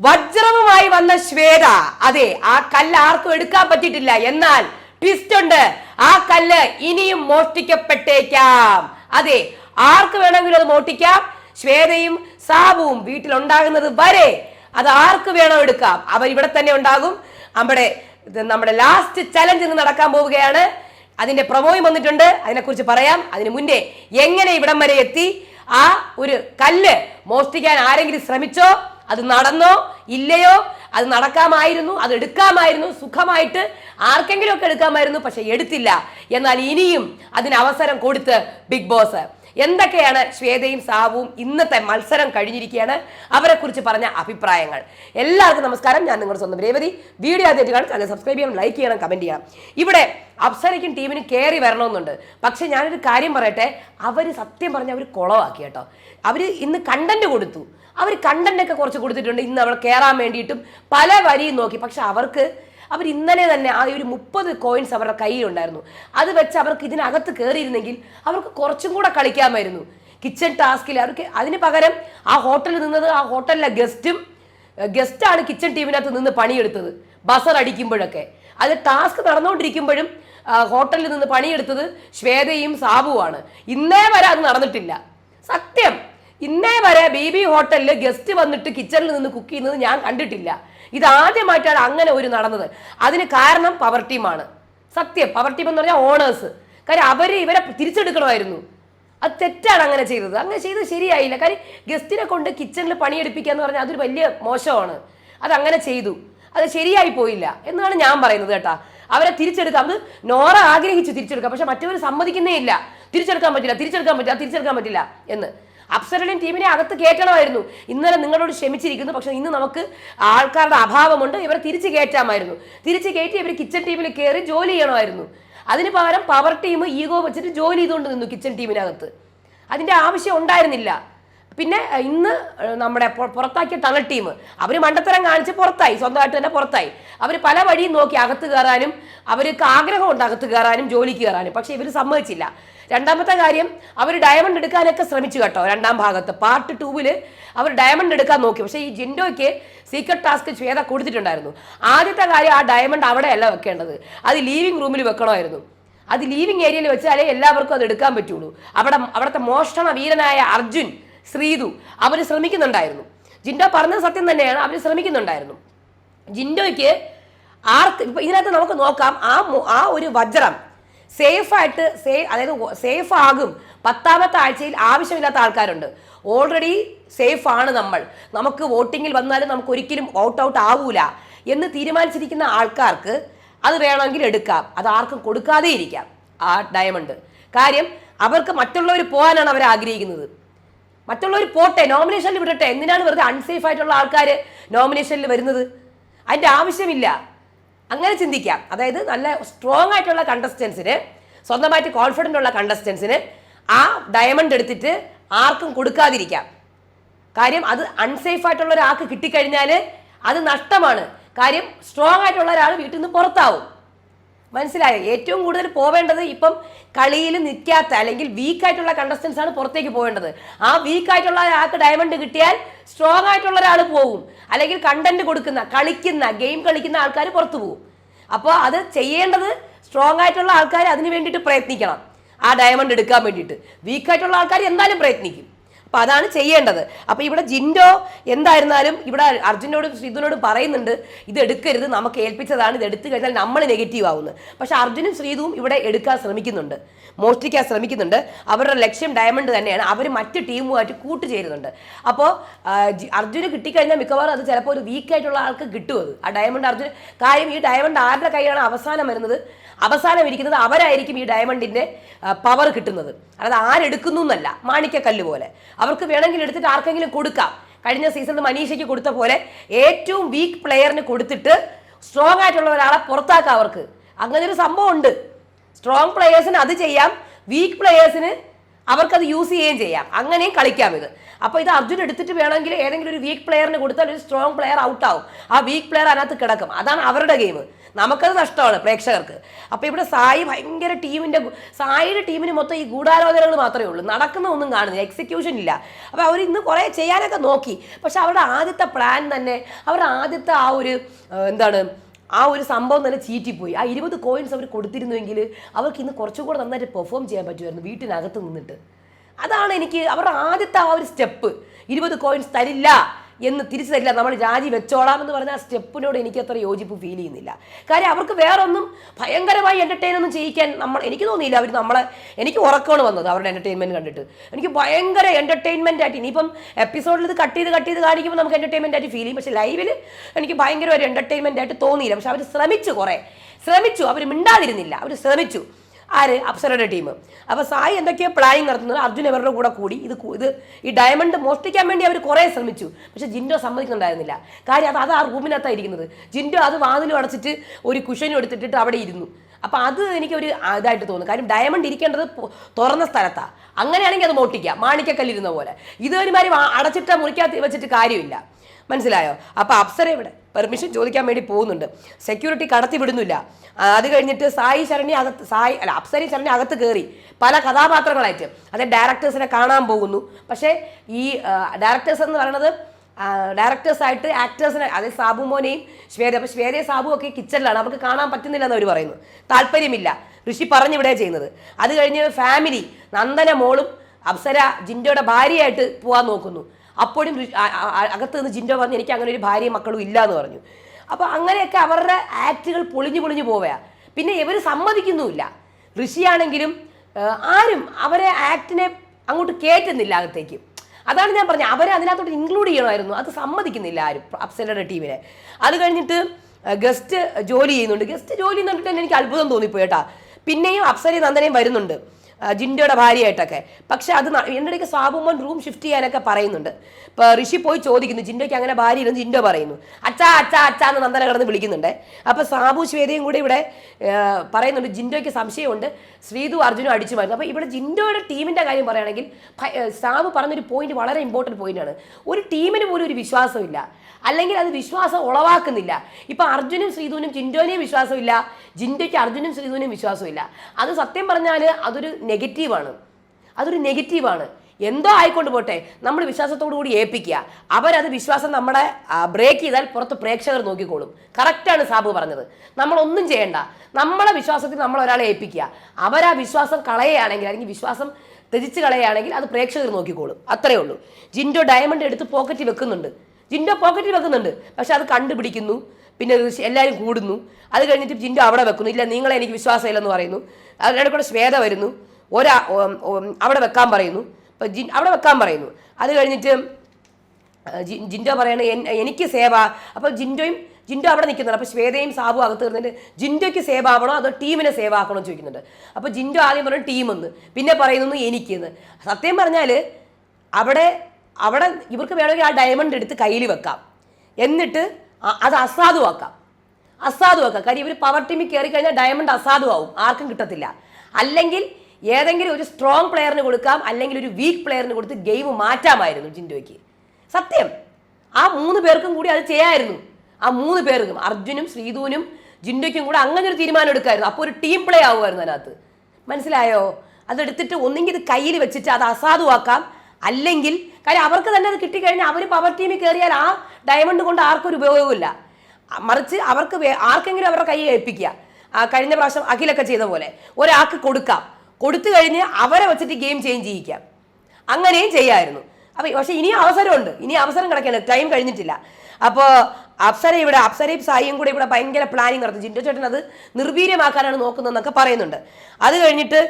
വജ്രവുമായി വന്ന ശ്വേത. അതെ ആ കല്ല് ആർക്കും എടുക്കാൻ പറ്റിയിട്ടില്ല. എന്നാൽ ട്വിസ്റ്റ് ഉണ്ട്. ആ കല്ല് ഇനിയും മോഷ്ടിക്കപ്പെട്ടേക്കാം. അതെ ആർക്ക് വേണമെങ്കിലും അത് മോഷ്ടിക്കാം? ശ്വേതയും സാബുവും വീട്ടിലുണ്ടാകുന്നത് വരെ അത് ആർക്ക് വേണോ എടുക്കാം? അവർ ഇവിടെ തന്നെ ഉണ്ടാകും. നമ്മുടെ നമ്മുടെ ലാസ്റ്റ് ചലഞ്ച് ഇന്ന് നടക്കാൻ പോവുകയാണ്. അതിന്റെ പ്രമോയും വന്നിട്ടുണ്ട്. അതിനെക്കുറിച്ച് പറയാം. അതിന് മുന്നേ എങ്ങനെ ഇവിടം വരെ എത്തി? ആ ഒരു കല്ല് മോഷ്ടിക്കാൻ ആരെങ്കിലും ശ്രമിച്ചോ? അത് നടന്നോ? ഇല്ലയോ? അത് നടക്കാമായിരുന്നു? അത് എടുക്കാമായിരുന്നു? സുഖമായിട്ട് ആർക്കെങ്കിലും ഒക്കെ എടുക്കാമായിരുന്നു പക്ഷെ എടുത്തില്ല. എന്നാൽ ഇനിയും അതിന് അവസരം കൊടുത്ത് ബിഗ് ബോസ്. എന്തൊക്കെയാണ് ശ്വേതയും സാവും ഇന്നത്തെ മത്സരം കഴിഞ്ഞിരിക്കുകയാണ് അവരെ കുറിച്ച് പറഞ്ഞ അഭിപ്രായങ്ങൾ. എല്ലാവർക്കും നമസ്കാരം. ഞാൻ നിങ്ങളുടെ സ്വന്തം രേവതി. വീഡിയോ ആദ്യമായിട്ട് കാണും ചാനൽ സബ്സ്ക്രൈബ് ചെയ്യണം ലൈക്ക് ചെയ്യണം കമന്റ് ചെയ്യണം. ഇവിടെ അപ്സരയ്ക്കും ടീമിനും കയറി വരണമെന്നുണ്ട്. പക്ഷെ ഞാനൊരു കാര്യം പറയട്ടെ? അവർ സത്യം പറഞ്ഞ അവർ കുളമാക്കി കേട്ടോ. അവർ ഇന്ന് കണ്ടന്റ് കൊടുത്തു. അവർ കണ്ടന്റ് ഒക്കെ കുറച്ച് കൊടുത്തിട്ടുണ്ട്. ഇന്ന് അവൾ കയറാൻ വേണ്ടിയിട്ടും പല വരിയും നോക്കി. പക്ഷെ അവർക്ക് അവർ ഇന്നലെ തന്നെ ആ ഒരു മുപ്പത് കോയിൻസ് അവരുടെ കയ്യിലുണ്ടായിരുന്നു. അത് വെച്ച് അവർക്ക് ഇതിനകത്ത് കയറിയിരുന്നെങ്കിൽ അവർക്ക് കുറച്ചും കൂടെ കളിക്കാമായിരുന്നു. കിച്ചൺ ടാസ്കിൽ അവർക്ക് അതിന് പകരം ആ ഹോട്ടലിൽ നിന്നത് ആ ഹോട്ടലിലെ ഗസ്റ്റും ഗസ്റ്റാണ് കിച്ചൺ ടീമിനകത്ത് നിന്ന് പണിയെടുത്തത്. ബസർ അടിക്കുമ്പോഴൊക്കെ. അത് ടാസ്ക് നടന്നുകൊണ്ടിരിക്കുമ്പോഴും ഹോട്ടലിൽ നിന്ന് പണിയെടുത്തത് ശ്വേതയും സാബുവാണ്. ഇന്നേ വരെ അത് നടന്നിട്ടില്ല. സത്യം. ഇന്നേ വരെ ബി ബി ഹോട്ടലിൽ ഗസ്റ്റ് വന്നിട്ട് കിച്ചണിൽ നിന്ന് കുക്ക് ചെയ്യുന്നത് ഞാൻ കണ്ടിട്ടില്ല. ഇത് ആദ്യമായിട്ടാണ് അങ്ങനെ ഒരു നടന്നത്. അതിന് കാരണം പവർ ടീമാണ് സത്യം പവർ ടീം എന്ന് പറഞ്ഞാൽ ഓണേഴ്സ് കാര്യം അവർ ഇവരെ തിരിച്ചെടുക്കണമായിരുന്നു. അത് തെറ്റാണ് അങ്ങനെ ചെയ്തത്. അങ്ങനെ ചെയ്തത് ശരിയായില്ല. കാര്യം ഗസ്റ്റിനെ കൊണ്ട് കിച്ചണിൽ പണിയെടുപ്പിക്കുക എന്ന് പറഞ്ഞാൽ അതൊരു വലിയ മോശമാണ്. അത് അങ്ങനെ ചെയ്തു. അത് ശരിയായി പോയില്ല എന്നാണ് ഞാൻ പറയുന്നത് കേട്ടാ. അവരെ തിരിച്ചെടുക്കാം. അത് നോറ ആഗ്രഹിച്ചു തിരിച്ചെടുക്കാം. പക്ഷെ മറ്റവർ സമ്മതിക്കുന്നേ ഇല്ല. തിരിച്ചെടുക്കാൻ പറ്റില്ല തിരിച്ചെടുക്കാൻ പറ്റില്ല തിരിച്ചെടുക്കാൻ പറ്റില്ല എന്ന്. അപ്സരയുടെയും ടീമിനെ അകത്ത് കയറ്റണമായിരുന്നു. ഇന്നലെ നിങ്ങളോട് ക്ഷമിച്ചിരിക്കുന്നു. പക്ഷെ ഇന്ന് നമുക്ക് ആൾക്കാരുടെ അഭാവമുണ്ട്. ഇവരെ തിരിച്ച് കയറ്റാമായിരുന്നു. തിരിച്ച് കയറ്റി ഇവർ കിച്ചൺ ടീമിൽ കയറി ജോലി ചെയ്യണമായിരുന്നു. അതിന് പകരം പവർ ടീം ഈഗോ വെച്ചിട്ട് ജോലി ചെയ്തുകൊണ്ട് നിന്നു കിച്ചൺ ടീമിനകത്ത് അതിന്റെ ആവശ്യം ഉണ്ടായിരുന്നില്ല. പിന്നെ ഇന്ന് നമ്മുടെ പുറത്താക്കിയ തണൽ ടീം അവർ മണ്ടത്തരം കാണിച്ച് പുറത്തായി. സ്വന്തമായിട്ട് തന്നെ പുറത്തായി. അവർ പല വഴിയും നോക്കി അകത്ത് കയറാനും അവർക്ക് ആഗ്രഹമുണ്ട് അകത്ത് കയറാനും ജോലിക്ക് കയറാനും പക്ഷേ ഇവർ സമ്മതിച്ചില്ല. രണ്ടാമത്തെ കാര്യം അവർ ഡയമണ്ട് എടുക്കാനൊക്കെ ശ്രമിച്ചു കേട്ടോ രണ്ടാം ഭാഗത്ത്. പാർട്ട് ടൂവിൽ അവർ ഡയമണ്ട് എടുക്കാൻ നോക്കി. പക്ഷേ ഈ ജിൻഡോയ്ക്ക് സീക്രട്ട് ടാസ്ക് ശ്വേത കൊടുത്തിട്ടുണ്ടായിരുന്നു. ആദ്യത്തെ കാര്യം ആ ഡയമണ്ട് അവിടെയല്ല വെക്കേണ്ടത്. അത് ലീവിംഗ് റൂമിൽ വെക്കണമായിരുന്നു. അത് ലീവിംഗ് ഏരിയയിൽ വെച്ചാലേ എല്ലാവർക്കും അത് എടുക്കാൻ പറ്റുള്ളൂ. അവിടെ അവിടുത്തെ മോഷണ വീരനായ അർജുൻ ശ്രീതു അവർ ശ്രമിക്കുന്നുണ്ടായിരുന്നു. ജിൻഡോ പറഞ്ഞത് സത്യം തന്നെയാണ്. അവർ ശ്രമിക്കുന്നുണ്ടായിരുന്നു. ജിൻഡോയ്ക്ക് ആർക്ക് ഇപ്പം ഇതിനകത്ത് നമുക്ക് നോക്കാം. ആ ആ ഒരു വജ്രം സേഫായിട്ട് സേ അതായത് സേഫ് ആകും പത്താമത്തെ ആഴ്ചയിൽ ആവശ്യമില്ലാത്ത ആൾക്കാരുണ്ട്. ഓൾറെഡി സേഫ് ആണ് നമ്മൾ. നമുക്ക് വോട്ടിങ്ങിൽ വന്നാലും നമുക്ക് ഒരിക്കലും ഔട്ട് ഔട്ട് ആവൂല എന്ന് തീരുമാനിച്ചിരിക്കുന്ന ആൾക്കാർക്ക് അത് വേണമെങ്കിൽ എടുക്കാം. അത് ആർക്കും കൊടുക്കാതെ ഇരിക്കാം. ആ ഡയമണ്ട് കാര്യം അവർക്ക് മറ്റുള്ളവർ പോകാനാണ് അവർ ആഗ്രഹിക്കുന്നത്. മറ്റുള്ളവർ പോട്ടെ നോമിനേഷനിൽ വിടട്ടെ. എന്തിനാണ് വെറുതെ അൺസേഫ് ആയിട്ടുള്ള ആൾക്കാർ നോമിനേഷനിൽ വരുന്നത്? അതിന്റെ ആവശ്യമില്ല. അങ്ങനെ ചിന്തിക്കാം. അതായത് നല്ല സ്ട്രോങ് ആയിട്ടുള്ള കണ്ടസ്റ്റൻസിന് സ്വന്തമായിട്ട് കോൺഫിഡന്റ് ഉള്ള കണ്ടസ്റ്റൻസിന് ആ ഡയമണ്ട് എടുത്തിട്ട് ആർക്കും കൊടുക്കാതിരിക്കാം. കാര്യം അത് അൺസേഫ് ആയിട്ടുള്ള ഒരാൾക്ക് കിട്ടിക്കഴിഞ്ഞാൽ അത് നഷ്ടമാണ്. കാര്യം സ്ട്രോങ് ആയിട്ടുള്ള ഒരാൾ വീട്ടിൽ നിന്ന് പുറത്താവും. മനസ്സിലായോ? ഏറ്റവും കൂടുതൽ പോവേണ്ടത് ഇപ്പം കളിയിൽ നിൽക്കാത്ത അല്ലെങ്കിൽ വീക്കായിട്ടുള്ള കണ്ടസ്റ്റൻസ് ആണ് പുറത്തേക്ക് പോവേണ്ടത്. ആ വീക്കായിട്ടുള്ള ഒരാൾക്ക് ഡയമണ്ട് കിട്ടിയാൽ സ്ട്രോങ് ആയിട്ടുള്ള ഒരാൾ പോകും. അല്ലെങ്കിൽ കണ്ടന്റ് കൊടുക്കുന്ന കളിക്കുന്ന ഗെയിം കളിക്കുന്ന ആൾക്കാർ പുറത്തു പോകും. അപ്പോൾ അത് ചെയ്യേണ്ടത് സ്ട്രോങ് ആയിട്ടുള്ള ആൾക്കാർ അതിന് വേണ്ടിയിട്ട് പ്രയത്നിക്കണം. ആ ഡയമണ്ട് എടുക്കാൻ വേണ്ടിയിട്ട്. വീക്കായിട്ടുള്ള ആൾക്കാർ എന്തായാലും പ്രയത്നിക്കും. അപ്പൊ അതാണ് ചെയ്യേണ്ടത്. അപ്പൊ ഇവിടെ ജിൻഡോ എന്തായിരുന്നാലും ഇവിടെ അർജുനോടും ശ്രീധുനോടും പറയുന്നുണ്ട് ഇത് എടുക്കരുത് നമുക്ക് ഏൽപ്പിച്ചതാണ് ഇത് എടുത്തു കഴിഞ്ഞാൽ നമ്മൾ നെഗറ്റീവ് ആവുന്നത് പക്ഷെ അർജുനും ശ്രീധുവും ഇവിടെ എടുക്കാൻ ശ്രമിക്കുന്നുണ്ട് മോഷ്ടിക്കാൻ ശ്രമിക്കുന്നുണ്ട്. അവരുടെ ലക്ഷ്യം ഡയമണ്ട് തന്നെയാണ്. അവർ മറ്റു ടീമുമായിട്ട് കൂട്ടുചേരുന്നുണ്ട്. അപ്പോൾ അർജുന് കിട്ടിക്കഴിഞ്ഞാൽ മിക്കവാറും അത് ചിലപ്പോൾ ഒരു വീക്കായിട്ടുള്ള ആൾക്ക് കിട്ടും അത്. ആ ഡയമണ്ട് അർജുൻ കാര്യം ഈ ഡയമണ്ട് ആരുടെ കൈയാണ് അവസാനം വരുന്നത്? അവസാനം ഇരിക്കുന്നത് അവരായിരിക്കും ഈ ഡയമണ്ടിന്റെ പവർ കിട്ടുന്നത്. അതായത് ആരെടുക്കുന്നു എന്നല്ല മാണിക്കക്കല്ല് പോലെ. അവർക്ക് വേണമെങ്കിൽ എടുത്തിട്ട് ആർക്കെങ്കിലും കൊടുക്കാം. കഴിഞ്ഞ സീസണിൽ മനീഷയ്ക്ക് കൊടുത്ത പോലെ ഏറ്റവും വീക്ക് പ്ലെയറിന് കൊടുത്തിട്ട് സ്ട്രോങ് ആയിട്ടുള്ള ഒരാളെ പുറത്താക്കാം അവർക്ക്. അങ്ങനെ ഒരു സംഭവം ഉണ്ട് സ്ട്രോങ് പ്ലെയേഴ്സിന് അത് ചെയ്യാം. വീക്ക് പ്ലെയേഴ്സിന് അവർക്കത് യൂസ് ചെയ്യുകയും ചെയ്യാം. അങ്ങനെയും കളിക്കാം ഇത്. അപ്പോൾ ഇത് അർജുൻ എടുത്തിട്ട് വേണമെങ്കിൽ ഏതെങ്കിലും ഒരു വീക്ക് പ്ലെയറിന് കൊടുത്താൽ ഒരു സ്ട്രോങ് പ്ലെയർ ഔട്ട് ആവും. ആ വീക്ക് പ്ലെയർ അതിനകത്ത് കിടക്കും. അതാണ് അവരുടെ ഗെയിം നമുക്കത് നഷ്ടമാണ് പ്രേക്ഷകർക്ക്. അപ്പോൾ ഇവിടെ സായി ഭയങ്കര ടീമിന്റെ സായിയുടെ ടീമിന് മൊത്തം ഈ ഗൂഢാലോചനകൾ മാത്രമേ ഉള്ളൂ. നടക്കുന്ന ഒന്നും കാണുന്നില്ല. എക്സിക്യൂഷൻ ഇല്ല. അപ്പോൾ അവർ ഇന്ന് കുറേ ചെയ്യാനൊക്കെ നോക്കി. പക്ഷെ അവരുടെ ആദ്യത്തെ പ്ലാൻ തന്നെ അവരുടെ ആദ്യത്തെ ആ ഒരു എന്താണ് ആ ഒരു സംഭവം തന്നെ ചീറ്റിപ്പോയി. ആ ഇരുപത് കോയിൻസ് അവർ കൊടുത്തിരുന്നുവെങ്കിൽ അവർക്ക് ഇന്ന് കുറച്ചും കൂടെ നന്നായിട്ട് പെർഫോം ചെയ്യാൻ പറ്റുമായിരുന്നു വീട്ടിനകത്ത് നിന്നിട്ട്. അതാണ് എനിക്ക് അവരുടെ ആദ്യത്തെ ആ ഒരു സ്റ്റെപ്പ് ഇരുപത് കോയിൻസ് തരില്ല. എന്ന് തിരിച്ചു തരില്ല. നമ്മൾ രാജി വെച്ചോളാം എന്ന് പറഞ്ഞ ആ സ്റ്റെപ്പിനോട് എനിക്ക് അത്ര യോജിപ്പ് ഫീൽ ചെയ്യുന്നില്ല. കാര്യം അവർക്ക് വേറൊന്നും ഭയങ്കരമായി എന്റർടൈൻ ഒന്നും ചെയ്യിക്കാൻ നമ്മൾ എനിക്ക് തോന്നിയില്ല. അവർ നമ്മളെ എനിക്ക് ഉറക്കമാണ് വന്നത് അവരുടെ എന്റർടൈൻമെന്റ് കണ്ടിട്ട്. എനിക്ക് ഭയങ്കര എന്റർടൈൻമെന്റ് ആയിട്ട് ഇനിയിപ്പം എപ്പിസോഡിൽ ഇത് കട്ട് ചെയ്ത് കട്ട് ചെയ്ത് കാണിക്കുമ്പോൾ നമുക്ക് എന്റർടൈൻമെന്റ് ആയിട്ട് ഫീൽ ചെയ്യും. പക്ഷേ ലൈവിൽ എനിക്ക് ഭയങ്കര ഒരു എന്റർടൈൻമെന്റ് ആയിട്ട് തോന്നിയില്ല. പക്ഷെ അവർ ശ്രമിച്ചു കുറേ. ശ്രമിച്ചു. അവർ മിണ്ടാതിരുന്നില്ല. അവർ ശ്രമിച്ചു. ആര്? അപ്സരയുടെ ടീം. അപ്പോൾ സായി എന്തൊക്കെയോ പ്ലാനിങ് നടത്തുന്നത് അർജുൻ അവരുടെ കൂടെ കൂടി. ഇത് ഇത് ഈ ഡയമണ്ട് മോഷ്ടിക്കാൻ വേണ്ടി അവർ കുറേ ശ്രമിച്ചു. പക്ഷെ ജിൻഡോ സമ്മതിക്കുന്നുണ്ടായിരുന്നില്ല. കാര്യം അത് അത് ആ റൂമിനകത്താണ് ഇരിക്കുന്നത്. ജിൻഡോ അത് വാതിലും അടച്ചിട്ട് ഒരു കുഷനും എടുത്തിട്ടിട്ട് അവിടെ ഇരുന്നു. അപ്പോൾ അത് എനിക്ക് ഒരു ഇതായിട്ട് തോന്നുന്നു. കാര്യം ഡയമണ്ട് ഇരിക്കേണ്ടത് തുറന്ന സ്ഥലത്താണ് അങ്ങനെയാണെങ്കിൽ അത് മോട്ടിക്കാം മാണിക്കക്കല്ലിരുന്ന പോലെ. ഇത് ഒരുമാതിരി അടച്ചിട്ട മുറിക്കകത്ത് വെച്ചിട്ട് കാര്യമില്ല. മനസ്സിലായോ? അപ്പോൾ അപ്സര ഇവിടെ പെർമിഷൻ ചോദിക്കാൻ വേണ്ടി പോകുന്നുണ്ട്. സെക്യൂരിറ്റി കടത്തി വിടുന്നില്ല. അത് കഴിഞ്ഞിട്ട് സായി ശരണി അകത്ത് സായി അല്ല അപ്സരി ശരണി അകത്ത് കയറി പല കഥാപാത്രങ്ങളായിട്ട്. അത് ഡയറക്ടേഴ്സിനെ കാണാൻ പോകുന്നു. പക്ഷേ ഈ ഡയറക്ടേഴ്സ് എന്ന് പറയുന്നത് ഡയറക്ടേഴ്സായിട്ട് ആക്ടേഴ്സിനെ അതായത് സാബു മോനെയും ശ്വേത അപ്പോൾ ശ്വേതയും സാബു ഒക്കെ കിച്ചണിലാണ് അവർക്ക് കാണാൻ പറ്റുന്നില്ല എന്ന് അവർ പറയുന്നു. താല്പര്യമില്ല. ഋഷി പറഞ്ഞിവിടെ ചെയ്യുന്നത്. അത് കഴിഞ്ഞ് ഫാമിലി നന്ദന മോളും അപ്സര ജിൻഡോയുടെ ഭാര്യയായിട്ട് പോകാൻ നോക്കുന്നു. അപ്പോഴും അകത്ത് നിന്ന് ജിൻഡോ പറഞ്ഞു എനിക്ക് അങ്ങനെ ഒരു ഭാര്യയും മക്കളും ഇല്ല എന്ന് പറഞ്ഞു. അപ്പോൾ അങ്ങനെയൊക്കെ അവരുടെ ആക്റ്റുകൾ പൊളിഞ്ഞു പൊളിഞ്ഞു പോവുക പിന്നെ ഇവർ സമ്മതിക്കുന്നുമില്ല. ഋഷിയാണെങ്കിലും ആരും അവരെ ആക്ടിനെ അങ്ങോട്ട് കയറ്റുന്നില്ല അകത്തേക്ക്. അതാണ് ഞാൻ പറഞ്ഞത് അവരെ അതിനകത്തോട്ട് ഇൻക്ലൂഡ് ചെയ്യണമായിരുന്നു. അത് സമ്മതിക്കുന്നില്ല ആരും അപ്സലയുടെ ടീമിനെ. അത് കഴിഞ്ഞിട്ട് ഗസ്റ്റ് ജോലി ചെയ്യുന്നുണ്ട്. ഗസ്റ്റ് ജോലി എന്ന് പറഞ്ഞിട്ട് എനിക്ക് അത്ഭുതം തോന്നിപ്പോയി കേട്ടാ. പിന്നെയും അപ്സരയും നന്ദനയും വരുന്നുണ്ട്. ജിൻഡോയുടെ ഭാര്യയായിട്ടൊക്കെ. പക്ഷെ അത് എന്റെ ഇടയ്ക്ക് സാബുമോൻ റൂം ഷിഫ്റ്റ് ചെയ്യാനൊക്കെ പറയുന്നുണ്ട്. ഇപ്പോൾ ഋഷി പോയി ചോദിക്കുന്നു ജിൻഡോയ്ക്ക് അങ്ങനെ ഭാര്യ ഇരുന്ന് ജിൻഡോ പറയുന്നു. അച്ഛാ അച്ഛാ അച്ഛാ എന്ന് നന്ദന കിടന്ന് വിളിക്കുന്നുണ്ട്. അപ്പോൾ സാബു ശ്വേതയും കൂടി ഇവിടെ പറയുന്നുണ്ട് ജിൻഡോയ്ക്ക് സംശയമുണ്ട്. ശ്രീതു അർജുനും അടിച്ചു മാറ്റുന്നു. അപ്പോൾ ഇവിടെ ജിൻഡോയുടെ ടീമിന്റെ കാര്യം പറയുകയാണെങ്കിൽ സാബു പറഞ്ഞൊരു പോയിന്റ് വളരെ ഇമ്പോർട്ടന്റ് പോയിന്റാണ് ഒരു ടീമിന് പോലും ഒരു വിശ്വാസമില്ല. അല്ലെങ്കിൽ അത് വിശ്വാസം ഉളവാക്കുന്നില്ല. ഇപ്പൊ അർജുനും ശ്രീധുവിനും ജിൻഡോനെയും വിശ്വാസമില്ല. ജിൻഡോയ്ക്ക് അർജുനും ശ്രീധുവിനും വിശ്വാസമില്ല. അത് സത്യം പറഞ്ഞാൽ അതൊരു നെഗറ്റീവാണ്. അതൊരു നെഗറ്റീവാണ്. എന്തോ ആയിക്കൊണ്ട് പോട്ടെ നമ്മൾ വിശ്വാസത്തോടു കൂടി ഏൽപ്പിക്കുക. അവരത് വിശ്വാസം നമ്മളെ ബ്രേക്ക് ചെയ്താൽ പുറത്ത് പ്രേക്ഷകർ നോക്കിക്കോളും. കറക്റ്റാണ് സാബു പറഞ്ഞത്. നമ്മളൊന്നും ചെയ്യണ്ട. നമ്മളെ വിശ്വാസത്തിൽ നമ്മൾ ഒരാളെ ഏൽപ്പിക്കുക. അവരാ വിശ്വാസം കളയുകയാണെങ്കിൽ അല്ലെങ്കിൽ വിശ്വാസം ത്യജിച്ച് കളയുകയാണെങ്കിൽ അത് പ്രേക്ഷകർ നോക്കിക്കോളും. അത്രേ ഉള്ളൂ. ജിൻഡോ ഡയമണ്ട് എടുത്ത് പോക്കറ്റിൽ വെക്കുന്നുണ്ട്. ജിൻഡോ പോക്കറ്റിൽ വെക്കുന്നുണ്ട്. പക്ഷെ അത് കണ്ടുപിടിക്കുന്നു. പിന്നെ എല്ലാവരും കൂടുന്നു. അത് കഴിഞ്ഞിട്ട് ജിൻഡോ അവിടെ വെക്കുന്നു. ഇല്ല നിങ്ങളെ എനിക്ക് വിശ്വാസമില്ലെന്ന് പറയുന്നു. അതിനിടെ കൂടെ ശ്വേത വരുന്നു. ഒരാ അവിടെ വെക്കാൻ പറയുന്നു. ഇപ്പം ജിൻ അവിടെ വെക്കാൻ പറയുന്നു. അത് കഴിഞ്ഞിട്ട് ജിൻഡോ പറയണ "എൻ- എനിക്ക് സേവ. അപ്പോൾ ജിൻഡോയും ജിൻഡോ അവിടെ നിൽക്കുന്നുണ്ട്. അപ്പോൾ ശ്വേതയും സാബു അകത്ത് കയറുന്നുണ്ട് ജിൻഡോയ്ക്ക് സേവ് ആവണോ അതോ ടീമിനെ സേവ ആക്കണോ? എന്ന് ചോദിക്കുന്നുണ്ട്. അപ്പോൾ ജിൻഡോ ആദ്യം പറഞ്ഞു ടീമെന്ന് പിന്നെ പറയുന്നു എനിക്കെന്ന് സത്യം പറഞ്ഞാൽ അവിടെ അവിടെ ഇവർക്ക് വേണമെങ്കിൽ ആ ഡയമണ്ട് എടുത്ത് കയ്യിൽ വെക്കാം. എന്നിട്ട് അത് അസാധുവാക്കാം. അസാധുവാക്കാം. കാര്യം ഇവർ പവർ ടീമിൽ കയറി കഴിഞ്ഞാൽ ഡയമണ്ട് അസാധുവാകും ആർക്കും കിട്ടത്തില്ല. അല്ലെങ്കിൽ ഏതെങ്കിലും ഒരു സ്ട്രോങ് പ്ലെയറിന് കൊടുക്കാം അല്ലെങ്കിൽ ഒരു വീക്ക് പ്ലെയറിന് കൊടുത്ത് ഗെയിം മാറ്റാമായിരുന്നു ജിൻഡോയ്ക്ക്. സത്യം. ആ മൂന്ന് പേർക്കും കൂടി അത് ചെയ്യായിരുന്നു. ആ മൂന്ന് പേർക്കും അർജുനും ശ്രീധുവിനും ജിൻഡോയ്ക്കും കൂടെ അങ്ങനെ ഒരു തീരുമാനം എടുക്കായിരുന്നു. അപ്പോൾ ഒരു ടീം പ്ലേ ആവുമായിരുന്നു അതിനകത്ത്. മനസ്സിലായോ? അതെടുത്തിട്ട് ഒന്നെങ്കിൽ ഇത് കയ്യിൽ വെച്ചിട്ട് അത് അസാധുവാക്കാം. അല്ലെങ്കിൽ കാര്യം അവർക്ക് തന്നെ അത് കിട്ടിക്കഴിഞ്ഞാൽ അവർ പവർ ടീമിൽ കയറിയാൽ ആ ഡയമണ്ട് കൊണ്ട് ആർക്കും ഒരു ഉപയോഗമില്ല മറിച്ച് അവർക്ക് ആർക്കെങ്കിലും അവരുടെ കൈ ഏൽപ്പിക്കുക. കഴിഞ്ഞ പ്രാവശ്യം അഖിലൊക്കെ ചെയ്ത പോലെ. ഒരാൾക്ക് കൊടുക്കാം. കൊടുത്തു കഴിഞ്ഞ് അവരെ വെച്ചിട്ട് ഗെയിം ചേഞ്ച് ചെയ്യിക്കാം അങ്ങനെയും ചെയ്യായിരുന്നു. അപ്പോൾ പക്ഷേ ഇനി അവസരമുണ്ട്. ഇനി അവസരം കിടക്കണം ടൈം കഴിഞ്ഞിട്ടില്ല. അപ്പോൾ അപ്സര ഇവിടെ അപ്സരയും സായിയും കൂടെ ഇവിടെ ഭയങ്കര പ്ലാനിങ് നടത്തും. ജിൻഡോ ചേട്ടൻ അത് നിർവീര്യമാക്കാനാണ് നോക്കുന്നതെന്നൊക്കെ പറയുന്നുണ്ട്. അത് കഴിഞ്ഞിട്ട്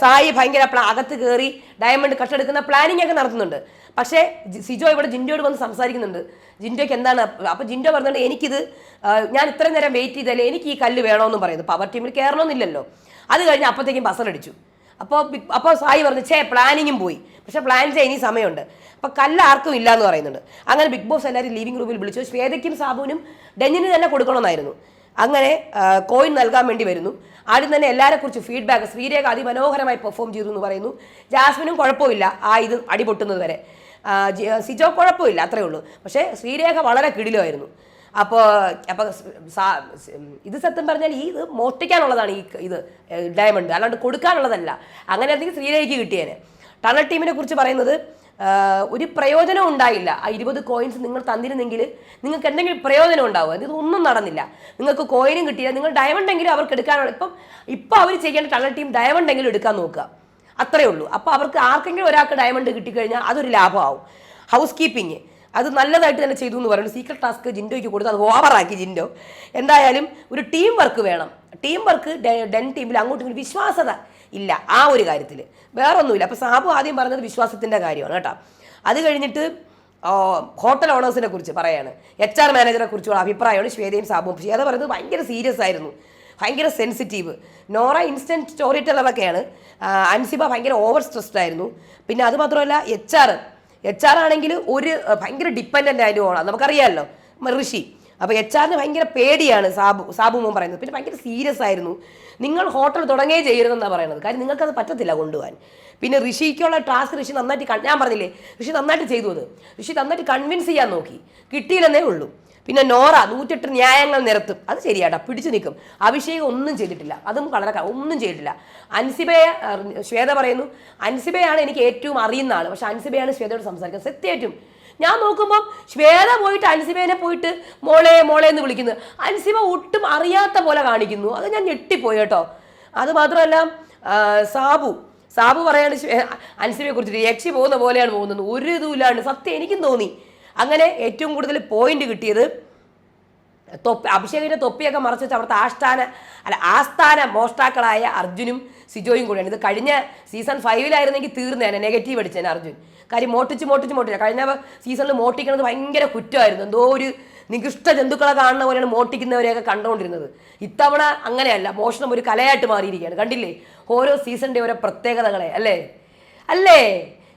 സായി ഭയങ്കര അകത്ത് കയറി ഡയമണ്ട് കട്ടെടുക്കുന്ന പ്ലാനിങ് ഒക്കെ നടത്തുന്നുണ്ട്. പക്ഷേ സിജോ ഇവിടെ ജിൻഡോയോട് വന്ന് സംസാരിക്കുന്നുണ്ട്. ജിൻഡോയ്ക്ക് എന്താണ് അപ്പോൾ ജിൻഡോ പറഞ്ഞിട്ട് എനിക്കിത് ഞാൻ ഇത്രയും നേരം വെയിറ്റ് ചെയ്തല്ലേ എനിക്ക് ഈ കല്ല് വേണമെന്ന് പറയുന്നു. പവർ ടീമിൽ കയറണമെന്നില്ലല്ലോ അത് കഴിഞ്ഞ് അപ്പോഴത്തേക്കും ബസറടിച്ചു അപ്പോൾ അപ്പോൾ സായി പറഞ്ഞു ഛേ പ്ലാനിങ്ങും പോയി. പക്ഷെ പ്ലാൻ ചെയ്യാൻ ഇനി സമയമുണ്ട്. അപ്പോൾ കല്ല് ആർക്കും ഇല്ല എന്ന് പറയുന്നുണ്ട്. അങ്ങനെ ബിഗ് ബോസ് എല്ലാവരും ലിവിംഗ് റൂമിൽ വിളിച്ചു. ശ്വേതയ്ക്കും സാബുവിനും ഡെഞ്ഞിന് തന്നെ കൊടുക്കണമെന്നായിരുന്നു. അങ്ങനെ കോയിൻ നൽകാൻ വേണ്ടി വരുന്നു. ആദ്യം തന്നെ എല്ലാവരെ കുറിച്ച് ഫീഡ്ബാക്ക് ശ്രീരേഖ അതിമനോഹരമായി പെർഫോം ചെയ്തു എന്ന് പറയുന്നു. ജാസ്മിനും കുഴപ്പമില്ല. ആ ഇത് അടിപൊട്ടുന്നത് വരെ. സിജോ കുഴപ്പമില്ല അത്രേ ഉള്ളൂ. പക്ഷേ ശ്രീരേഖ വളരെ കിടിലമായിരുന്നു. അപ്പോൾ അപ്പോൾ ഇത് സത്യം പറഞ്ഞാൽ ഈ ഇത് മോഷ്ടിക്കാനുള്ളതാണ് ഈ ഇത് ഡയമണ്ട് അല്ലാണ്ട് കൊടുക്കാനുള്ളതല്ല. അങ്ങനെ ആയിരുന്നെങ്കിൽ ശ്രീരേഖയ്ക്ക് കിട്ടിയേനെ. ടണൽ ടീമിനെ കുറിച്ച് പറയുന്നത് ഒരു പ്രയോജനം ഉണ്ടായില്ല. ആ ഇരുപത് കോയിൻസ് നിങ്ങൾ തന്നിരുന്നെങ്കിൽ നിങ്ങൾക്ക് എന്തെങ്കിലും പ്രയോജനം ഉണ്ടാവുക ഇതൊന്നും നടന്നില്ല. നിങ്ങൾക്ക് കോയിനും കിട്ടിയില്ല. നിങ്ങൾ ഡയമണ്ട് എങ്കിലും അവർക്ക് എടുക്കാനുള്ള ഇപ്പം ഇപ്പം അവർ ചെയ്യേണ്ട ടണൽ ടീം ഡയമണ്ട് എങ്കിലും എടുക്കാൻ നോക്കുക. അത്രയേ ഉള്ളൂ. അപ്പോൾ അവർക്ക് ആർക്കെങ്കിലും ഒരാൾക്ക് ഡയമണ്ട് കിട്ടിക്കഴിഞ്ഞാൽ അതൊരു ലാഭമാവും. ഹൗസ് കീപ്പിംഗ് അത് നല്ലതായിട്ട് തന്നെ ചെയ്തു എന്ന് പറയുന്നത് സീക്രട്ട് ടാസ്ക് ജിൻഡോയ്ക്ക് കൊടുത്ത് അത് ഓവറാക്കി ജിൻഡോ. എന്തായാലും ഒരു ടീം വർക്ക് വേണം. ടീം വർക്ക് ഡെൻ ടീമിൽ അങ്ങോട്ടും വിശ്വാസത ഇല്ല. ആ ഒരു കാര്യത്തിൽ വേറൊന്നുമില്ല. അപ്പോൾ സാബു ആദ്യം പറഞ്ഞത് വിശ്വാസത്തിന്റെ കാര്യമാണ് കേട്ടോ. അത് കഴിഞ്ഞിട്ട് ഹോട്ടൽ ഓണേഴ്സിനെ കുറിച്ച് പറയാണ്. എച്ച് ആർ മാനേജറെ കുറിച്ചുള്ള അഭിപ്രായമാണ് ശ്വേതയും സാബുവും. ശ്വേത പറയുന്നത് ഭയങ്കര സീരിയസ് ആയിരുന്നു. ഭയങ്കര സെൻസിറ്റീവ് നോറ ഇൻസ്റ്റന്റ് സ്റ്റോറി ടെല്ലറൊക്കെയാണ് അൻസിബ ഭയങ്കര ഓവർ സ്ട്രെസ്ഡ് ആയിരുന്നു. പിന്നെ അത് മാത്രമല്ല എച്ച് ആർ എച്ച് ആർ ആണെങ്കിൽ ഒരു ഭയങ്കര ഡിപ്പെൻഡന്റ് ആയിട്ട് പോകണം നമുക്കറിയാമല്ലോ ഋഷി. അപ്പോൾ എച്ച് ആറിന് ഭയങ്കര പേടിയാണ് സാബു സാബു മോൻ പറയുന്നത്. പിന്നെ ഭയങ്കര സീരിയസ് ആയിരുന്നു. നിങ്ങൾ ഹോട്ടൽ തുടങ്ങേ ചെയ്യരുതെന്നാണ് പറയുന്നത്. കാര്യം നിങ്ങൾക്കത് പറ്റത്തില്ല കൊണ്ടുപോകാൻ. പിന്നെ ഋഷിക്കുള്ള ടാസ്ക് ഋഷി നന്നായിട്ട് ഞാൻ പറഞ്ഞില്ലേ? ഋഷി നന്നായിട്ട് ചെയ്തു അത്. ഋഷി നന്നായിട്ട് കൺവിൻസ് ചെയ്യാൻ നോക്കി. കിട്ടിയില്ലെന്നേ ഉള്ളൂ. പിന്നെ നോറ നൂറ്റെട്ട് ന്യായങ്ങൾ നിരത്തും. അത് ശരിയാട്ടോ പിടിച്ചു നിൽക്കും. അഭിഷേകം ഒന്നും ചെയ്തിട്ടില്ല. അതും വളരെ ഒന്നും ചെയ്തിട്ടില്ല. അൻസിബയെ ശ്വേത പറയുന്നു അൻസിബയാണ് എനിക്ക് ഏറ്റവും അറിയുന്ന ആൾ പക്ഷെ അൻസിബയാണ് ശ്വേതയോട് സംസാരിക്കുന്നത് സത്യമായിട്ടും. ഞാൻ നോക്കുമ്പോൾ ശ്വേത പോയിട്ട് അൻസിബേനെ പോയിട്ട് മോളെ മോളെ എന്ന് വിളിക്കുന്നു. അൻസിബ ഒട്ടും അറിയാത്ത പോലെ കാണിക്കുന്നു. അത് ഞാൻ ഞെട്ടിപ്പോയി കേട്ടോ. അത് മാത്രമല്ല ആ, സാബു. സാബു പറയാണ് അൻസിബയെ കുറിച്ചിട്ട് യക്ഷി പോകുന്ന പോലെയാണ് പോകുന്നത്. ഒരു ഇതുമില്ലാണ്ട് സത്യം എനിക്കും തോന്നി. അങ്ങനെ ഏറ്റവും കൂടുതൽ പോയിന്റ് കിട്ടിയത് തൊപ്പി അഭിഷേകിന്റെ തൊപ്പിയൊക്കെ മറച്ചു വെച്ച് അവിടുത്തെ ആസ്ഥാന അല്ല ആസ്ഥാന മോഷ്ടാക്കളായ അർജുനും സിജോയും കൂടിയാണ്. ഇത് കഴിഞ്ഞ സീസൺ ഫൈവിലായിരുന്നെങ്കിൽ തീർന്നേനെ നെഗറ്റീവ് അടിച്ചേനെ അർജുൻ. കാര്യം മോട്ടിച്ച് മോട്ടിച്ച് മോട്ടിച്ച് കഴിഞ്ഞ സീസണിൽ മോട്ടിക്കുന്നത് ഭയങ്കര കുറ്റമായിരുന്നു. എന്തോ ഒരു നികൃഷ്ട ജന്തുക്കളെ കാണുന്ന പോലെയാണ് മോട്ടിക്കുന്നവരെയൊക്കെ കണ്ടുകൊണ്ടിരുന്നത്. ഇത്തവണ അങ്ങനെയല്ല. മോഷണം ഒരു കലയായിട്ട് മാറിയിരിക്കുകയാണ്. കണ്ടില്ലേ? ഓരോ സീസണിന്റെ ഓരോ പ്രത്യേകതകളെ. അല്ലേ? അല്ലേ?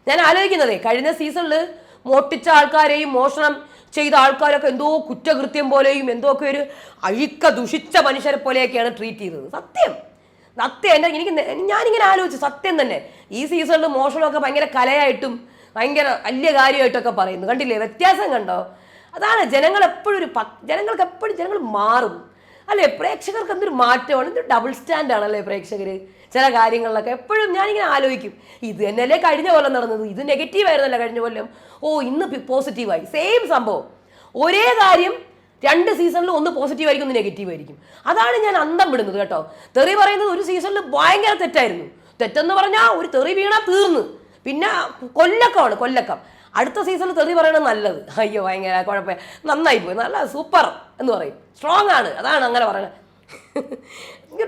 ഞാൻ ആലോചിക്കുന്നതേ കഴിഞ്ഞ സീസണിൽ മോട്ടിച്ച ആൾക്കാരെയും മോഷണം ചെയ്ത ആൾക്കാരൊക്കെ എന്തോ കുറ്റകൃത്യം പോലെയും എന്തോ ഒക്കെ ഒരു അഴിക്ക ദുഷിച്ച മനുഷ്യരെ പോലെയൊക്കെയാണ് ട്രീറ്റ് ചെയ്തത്. സത്യം. സത്യം. എന്റെ എനിക്ക് ഞാനിങ്ങനെ ആലോചിച്ചു സത്യം തന്നെ. ഈ സീസണിൽ മോഷണമൊക്കെ ഭയങ്കര കലയായിട്ടും ഭയങ്കര വലിയ കാര്യമായിട്ടൊക്കെ പറയുന്നു. കണ്ടില്ലേ? വ്യത്യാസം കണ്ടോ? അതാണ് ജനങ്ങൾ എപ്പോഴും ഒരു ജനങ്ങൾക്ക് എപ്പോഴും ജനങ്ങൾ മാറും. അല്ലേ പ്രേക്ഷകർക്ക് എന്തൊരു മാറ്റമാണ്? ഇതൊരു ഡബിൾ സ്റ്റാൻഡാണ് അല്ലേ പ്രേക്ഷകർ ചില കാര്യങ്ങളിലൊക്കെ എപ്പോഴും ഞാനിങ്ങനെ ആലോചിക്കും. ഇത് തന്നെയല്ലേ കഴിഞ്ഞ കൊല്ലം നടന്നത്? ഇത് നെഗറ്റീവ് ആയിരുന്നല്ലോ കഴിഞ്ഞ കൊല്ലം. ഓ ഇന്ന് പോസിറ്റീവായി സെയിം സംഭവം. ഒരേ കാര്യം രണ്ട് സീസണിൽ ഒന്ന് പോസിറ്റീവ് ആയിരിക്കും ഒന്ന് നെഗറ്റീവ് ആയിരിക്കും. അതാണ് ഞാൻ അന്തം വിടുന്നത് കേട്ടോ. തെറി പറയുന്നത് ഒരു സീസണിൽ ഭയങ്കര തെറ്റായിരുന്നു. തെറ്റെന്ന് പറഞ്ഞാൽ ഒരു തെറി വീണാൽ തീർന്നു. പിന്നെ കൊല്ലക്കമാണ് കൊല്ലക്കം. അടുത്ത സീസണിൽ തെറി പറയണത് നല്ലത്. അയ്യോ ഭയങ്കര കുഴപ്പമില്ല നന്നായി പോയി. നല്ല സൂപ്പർ എന്ന് പറയും. സ്ട്രോങ് ആണ്. അതാണ് അങ്ങനെ പറയുന്നത്.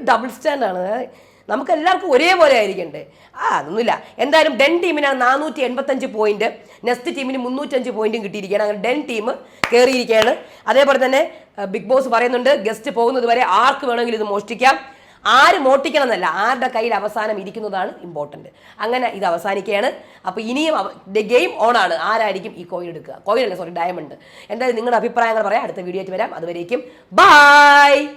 ഡബിൾ സ്റ്റാൻഡാണ് നമുക്ക് എല്ലാവർക്കും ഒരേപോലെ ആയിരിക്കണ്ടേ? ആ അതൊന്നുമില്ല. എന്തായാലും ഡെൻ ടീമിനാണ് നാനൂറ്റി എൺപത്തഞ്ച് പോയിന്റ് നെസ്റ്റ് ടീമിന് മുന്നൂറ്റഞ്ച് പോയിന്റും കിട്ടിയിരിക്കുകയാണ്. അങ്ങനെ ഡെൻ ടീം കയറിയിരിക്കുകയാണ് അതേപോലെ തന്നെ ബിഗ് ബോസ് പറയുന്നുണ്ട് ഗസ്റ്റ് പോകുന്നത് വരെ ആർക്ക് വേണമെങ്കിലും ഇത് മോഷ്ടിക്കാം. ആര് മോട്ടിക്കണം എന്നല്ല ആരുടെ കയ്യിൽ അവസാനം ഇരിക്കുന്നതാണ് ഇമ്പോർട്ടന്റ് അങ്ങനെ ഇത് അവസാനിക്കുകയാണ്. അപ്പോൾ ഇനിയും ഗെയിം ഓൺ ആണ്. ആരായിരിക്കും ഈ കോയിൻ എടുക്കുക? കോയിൻ അല്ല? സോറി ഡയമണ്ട് എന്തായാലും നിങ്ങളുടെ അഭിപ്രായങ്ങൾ പറയാം. അടുത്ത വീഡിയോ ആയിട്ട് വരാം. അതുവരേക്കും ബൈ